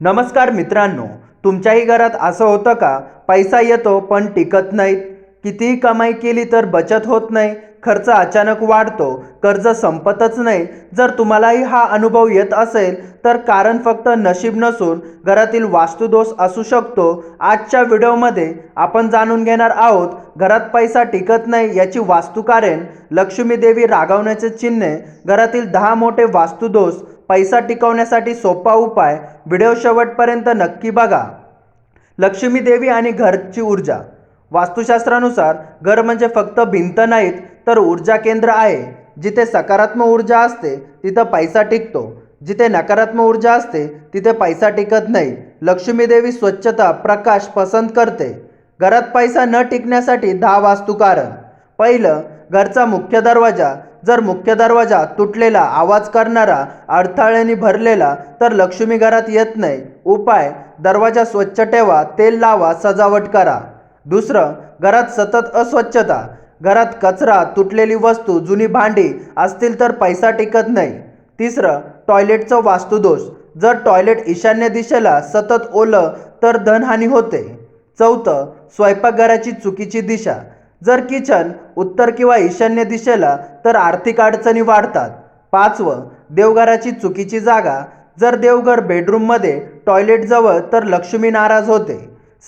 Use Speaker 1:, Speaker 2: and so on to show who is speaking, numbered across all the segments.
Speaker 1: नमस्कार मित्रांनो तुमच्याही घरात असं होतं का? पैसा येतो पण टिकत नाहीत. कितीही कमाई केली तर बचत होत नाही. खर्च अचानक वाढतो कर्ज संपतच नाही. जर तुम्हालाही हा अनुभव येत असेल तर कारण फक्त नशीब नसून घरातील वास्तुदोष असू शकतो. आजच्या व्हिडिओमध्ये आपण जाणून घेणार आहोत घरात पैसा टिकत नाही याची वास्तुकारण लक्ष्मीदेवी रागावण्याचे चिन्हे घरातील दहा मोठे वास्तुदोष पैसा टिकवण्यासाठी सोपा उपाय व्हिडिओ शेवटपर्यंत नक्की बघा. लक्ष्मी देवी आणि घरची ऊर्जा. वास्तुशास्त्रानुसार घर म्हणजे फक्त भिंत नाहीत तर ऊर्जा केंद्र आहे. जिथे सकारात्मक ऊर्जा असते तिथं पैसा टिकतो. जिथे नकारात्मक ऊर्जा असते तिथे पैसा टिकत नाही. लक्ष्मी देवी स्वच्छता प्रकाश पसंत करते. घरात पैसा न टिकण्यासाठी दहा वास्तुकारण. पहिलं घरचा मुख्य दरवाजा जर मुख्य दरवाजा तुटलेला आवाज करणारा अडथळ्याने भरलेला तर लक्ष्मी घरात येत नाही. उपाय दरवाजा स्वच्छ ठेवा तेल लावा सजावट करा. दुसरं घरात सतत अस्वच्छता. घरात कचरा तुटलेली वस्तू जुनी भांडी असतील तर पैसा टिकत नाही. तिसरं टॉयलेटचं वास्तुदोष. जर टॉयलेट ईशान्य दिशेला सतत ओलं तर धनहानी होते. चौथं स्वयंपाकघराची चुकीची दिशा. जर किचन उत्तर किंवा ईशान्य दिशेला तर आर्थिक अडचणी वाढतात. पाचवं देवघराची चुकीची जागा. जर देवघर बेडरूममध्ये टॉयलेट जवळ तर लक्ष्मी नाराज होते.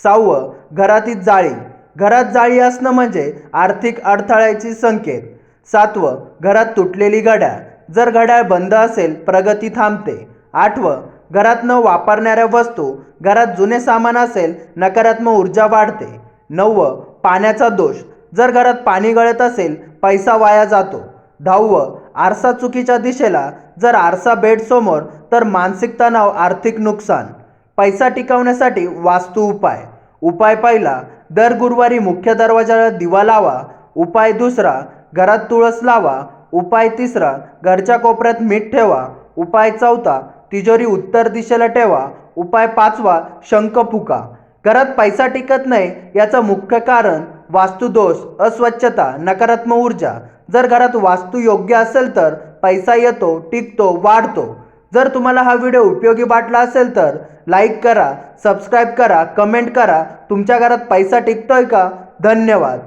Speaker 1: सहावं घरातील जाळी. घरात जाळी असणं म्हणजे आर्थिक अडथळ्याची संकेत. सातवं घरात तुटलेली घड्याळ. जर घड्याळ बंद असेल प्रगती थांबते. आठवं घरात न वापरणाऱ्या वस्तू. घरात जुने सामान असेल नकारात्मक ऊर्जा वाढते. नववं पाण्याचा दोष. जर घरात पाणी गळत असेल पैसा वाया जातो. दहावं आरसा चुकीच्या दिशेला. जर आरसा बेडसमोर तर मानसिक तणाव आर्थिक नुकसान. पैसा टिकवण्यासाठी वास्तू उपाय. उपाय पहिला दर गुरुवारी मुख्य दरवाजाला दिवा लावा. उपाय दुसरा घरात तुळस लावा. उपाय तिसरा घरच्या कोपऱ्यात मीठ ठेवा. उपाय चौथा तिजोरी उत्तर दिशेला ठेवा. उपाय पाचवा शंख फुका. घरात पैसा टिकत नाही याचं मुख्य कारण वास्तुदोष अस्वच्छता नकारात्मक ऊर्जा. जर घरात वास्तू योग्य असेल तर पैसा येतो टिकतो वाढतो. जर तुम्हाला हा व्हिडिओ उपयोगी वाटला असेल तर लाईक करा सबस्क्राईब करा कमेंट करा. तुमच्या घरात पैसा टिकतोय का? धन्यवाद.